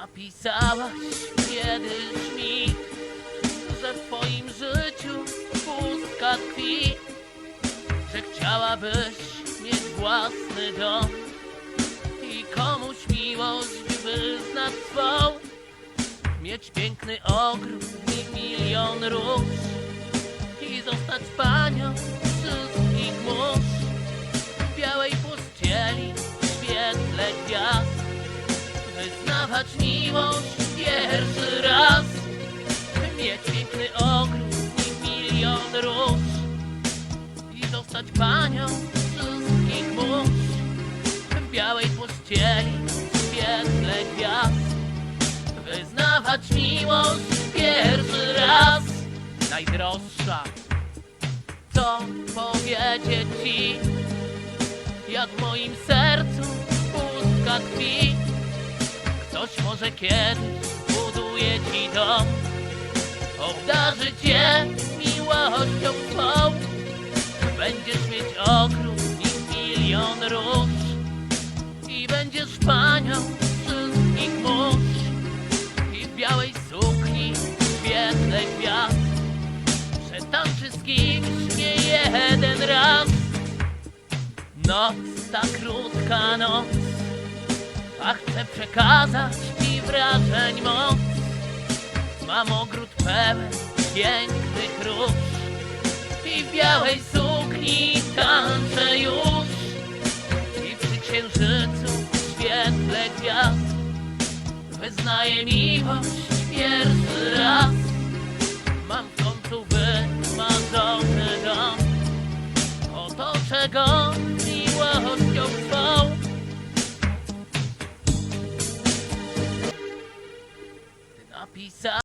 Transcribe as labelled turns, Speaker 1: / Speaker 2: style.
Speaker 1: Napisałaś kiedyś mi, że w twoim życiu pustka tkwi, że chciałabyś mieć własny dom i komuś miłość wyznać swą, mieć piękny ogród i milion róż i zostać panią wyznawać miłość pierwszy raz. Mieć piękny ogród i milion róż. I zostać panią wszystkich mórz w białej pościeli, w świetle gwiazd. Wyznawać miłość pierwszy raz. Najdroższa co powiedzieć ci jak moim sercu Kiedyś buduje ci dom. Obdarzy cię miłością swą. Będziesz mieć ogród i milion róż. I będziesz panią wszystkich mórz. I w białej sukni świetle gwiazd. Przetańczy z kimś nie jeden raz. Noc, ta krótka noc. A chcę przekazać ci wrażeń moc. Mam ogród pełen pięknych róż i w białej sukni tańczę już. I przy księżycu w świetle gwiazd wyznaję miłość pierwszy raz. Mam w końcu wymarzony dom, otoczę go Peace out.